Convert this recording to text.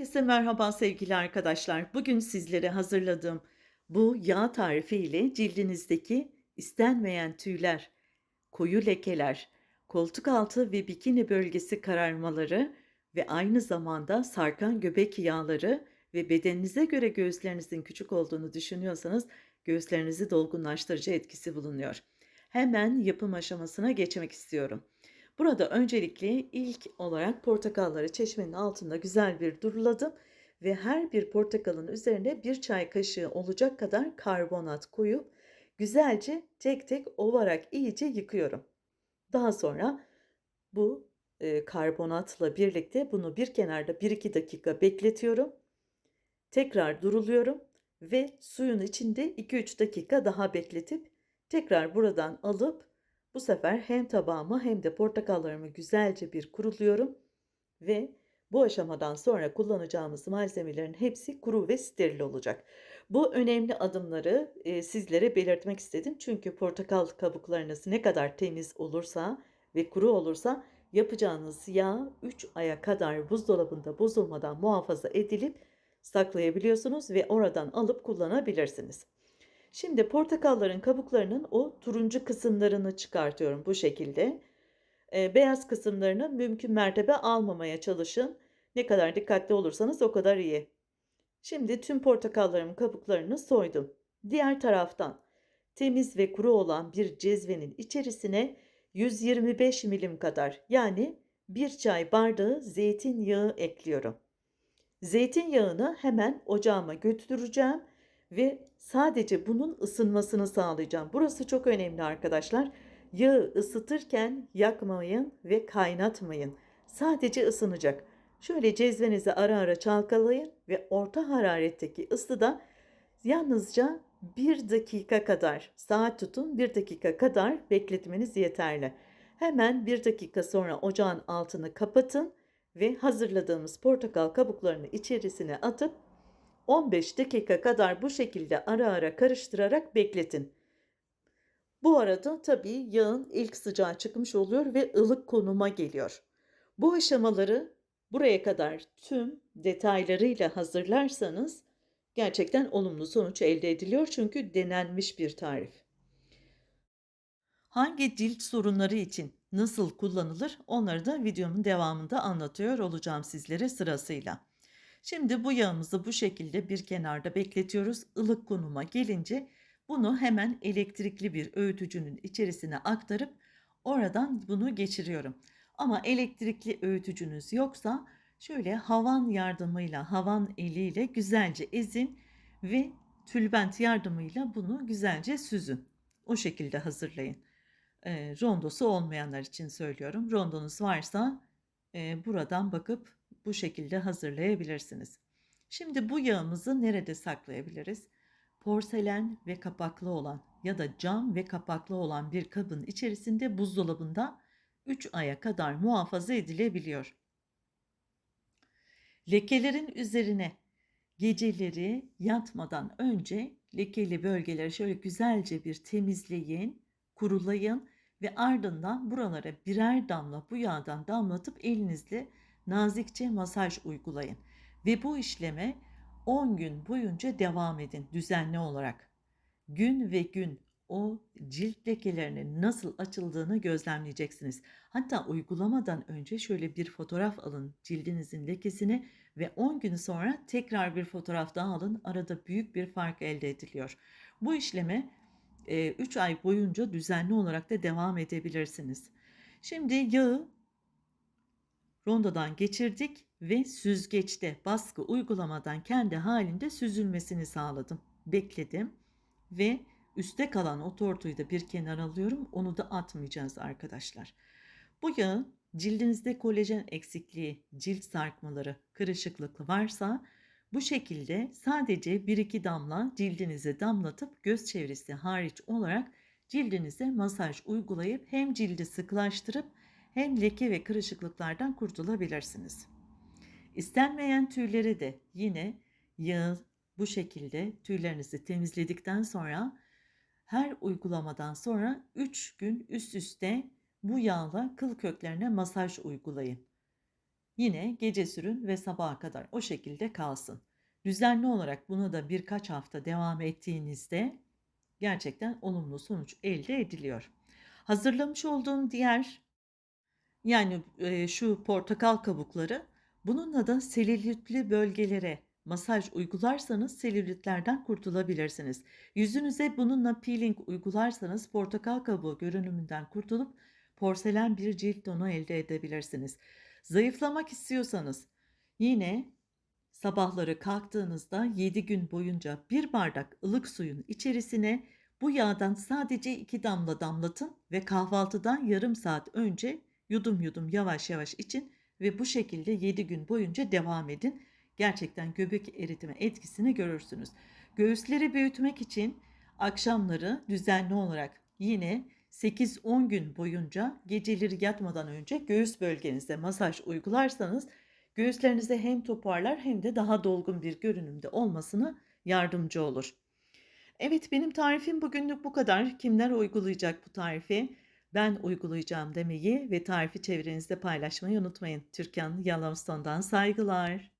Herkese merhaba sevgili arkadaşlar. Bugün sizlere hazırladığım bu yağ tarifi ile cildinizdeki istenmeyen tüyler, koyu lekeler, koltuk altı ve bikini bölgesi kararmaları ve aynı zamanda sarkan göbek yağları ve bedeninize göre göğüslerinizin küçük olduğunu düşünüyorsanız göğüslerinizi dolgunlaştırıcı etkisi bulunuyor. Hemen yapım aşamasına geçmek istiyorum. Burada öncelikle ilk olarak portakalları çeşmenin altında güzel bir duruladım ve her bir portakalın üzerine bir çay kaşığı olacak kadar karbonat koyup güzelce tek tek ovarak iyice yıkıyorum. Daha sonra bu e, karbonatla birlikte bunu bir kenarda 1-2 dakika bekletiyorum. Tekrar duruluyorum ve suyun içinde 2-3 dakika daha bekletip tekrar buradan alıp bu sefer hem tabağımı hem de portakallarımı güzelce bir kuruluyorum ve bu aşamadan sonra kullanacağımız malzemelerin hepsi kuru ve steril olacak. Bu önemli adımları e, sizlere belirtmek istedim. Çünkü portakal kabuklarınız ne kadar temiz olursa ve kuru olursa yapacağınız yağ 3 aya kadar buzdolabında bozulmadan muhafaza edilip saklayabiliyorsunuz ve oradan alıp kullanabilirsiniz. Şimdi portakalların kabuklarının o turuncu kısımlarını çıkartıyorum bu şekilde. E, beyaz kısımlarını mümkün mertebe almamaya çalışın. Ne kadar dikkatli olursanız o kadar iyi. Şimdi tüm portakallarımın kabuklarını soydum. Diğer taraftan temiz ve kuru olan bir cezvenin içerisine 125 milim kadar yani bir çay bardağı zeytinyağı ekliyorum. Zeytinyağını hemen ocağıma götüreceğim ve sadece bunun ısınmasını sağlayacağım. Burası çok önemli arkadaşlar. Yağı ısıtırken yakmayın ve kaynatmayın. Sadece ısınacak. Şöyle cezvenizi ara ara çalkalayın ve orta hararetteki ısıda yalnızca bir dakika kadar saat tutun bir dakika kadar bekletmeniz yeterli. Hemen bir dakika sonra ocağın altını kapatın ve hazırladığımız portakal kabuklarını içerisine atıp 15 dakika kadar bu şekilde ara ara karıştırarak bekletin. Bu arada tabii yağın ilk sıcağı çıkmış oluyor ve ılık konuma geliyor. Bu aşamaları buraya kadar tüm detaylarıyla hazırlarsanız gerçekten olumlu sonuç elde ediliyor çünkü denenmiş bir tarif. Hangi cilt sorunları için nasıl kullanılır onları da videomun devamında anlatıyor olacağım sizlere sırasıyla. Şimdi bu yağımızı bu şekilde bir kenarda bekletiyoruz. Ilık konuma gelince bunu hemen elektrikli bir öğütücünün içerisine aktarıp oradan bunu geçiriyorum. Ama elektrikli öğütücünüz yoksa şöyle havan yardımıyla, havan eliyle güzelce ezin ve tülbent yardımıyla bunu güzelce süzün. O şekilde hazırlayın. E, rondosu olmayanlar için söylüyorum. Rondonuz varsa e, buradan bakıp bu şekilde hazırlayabilirsiniz. Şimdi bu yağımızı nerede saklayabiliriz? Porselen ve kapaklı olan ya da cam ve kapaklı olan bir kabın içerisinde buzdolabında 3 aya kadar muhafaza edilebiliyor. Lekelerin üzerine geceleri yatmadan önce lekeli bölgeleri şöyle güzelce bir temizleyin, kurulayın ve ardından buralara birer damla bu yağdan damlatıp elinizle nazikçe masaj uygulayın ve bu işleme 10 gün boyunca devam edin düzenli olarak. Gün ve gün o cilt lekelerinin nasıl açıldığını gözlemleyeceksiniz. Hatta uygulamadan önce şöyle bir fotoğraf alın cildinizin lekesini ve 10 gün sonra tekrar bir fotoğraf daha alın. Arada büyük bir fark elde ediliyor. Bu işleme 3 e, ay boyunca düzenli olarak da devam edebilirsiniz. Şimdi yağı rondodan geçirdik ve süzgeçte baskı uygulamadan kendi halinde süzülmesini sağladım. Bekledim ve üstte kalan o tortuyu da bir kenara alıyorum. Onu da atmayacağız arkadaşlar. Bu yağın cildinizde kolajen eksikliği, cilt sarkmaları, kırışıklık varsa bu şekilde sadece 1-2 damla cildinize damlatıp göz çevresi hariç olarak cildinize masaj uygulayıp hem cildi sıklaştırıp hem leke ve kırışıklıklardan kurtulabilirsiniz. İstenmeyen tüyleri de yine yağ bu şekilde tüylerinizi temizledikten sonra her uygulamadan sonra 3 gün üst üste bu yağla kıl köklerine masaj uygulayın. Yine gece sürün ve sabaha kadar o şekilde kalsın. Düzenli olarak buna da birkaç hafta devam ettiğinizde gerçekten olumlu sonuç elde ediliyor. Hazırlamış olduğum diğer yani, eee, şu portakal kabukları, bununla da selülitli bölgelere masaj uygularsanız selülitlerden kurtulabilirsiniz. Yüzünüze bununla peeling uygularsanız portakal kabuğu görünümünden kurtulup porselen bir cilt tonu elde edebilirsiniz. Zayıflamak istiyorsanız yine sabahları kalktığınızda 7 gün boyunca 1 bardak ılık suyun içerisine bu yağdan sadece 2 damla damlatın ve kahvaltıdan yarım saat önce yudum yudum yavaş yavaş için ve bu şekilde 7 gün boyunca devam edin. Gerçekten göbek eritme etkisini görürsünüz. Göğüsleri büyütmek için akşamları düzenli olarak yine 8-10 gün boyunca geceleri yatmadan önce göğüs bölgenizde masaj uygularsanız göğüslerinizi hem toparlar hem de daha dolgun bir görünümde olmasına yardımcı olur. Evet, benim tarifim bugünlük bu kadar. Kimler uygulayacak bu tarifi? Ben uygulayacağım demeyi ve tarifi çevrenizde paylaşmayı unutmayın. Türkan Yellowstone'dan saygılar.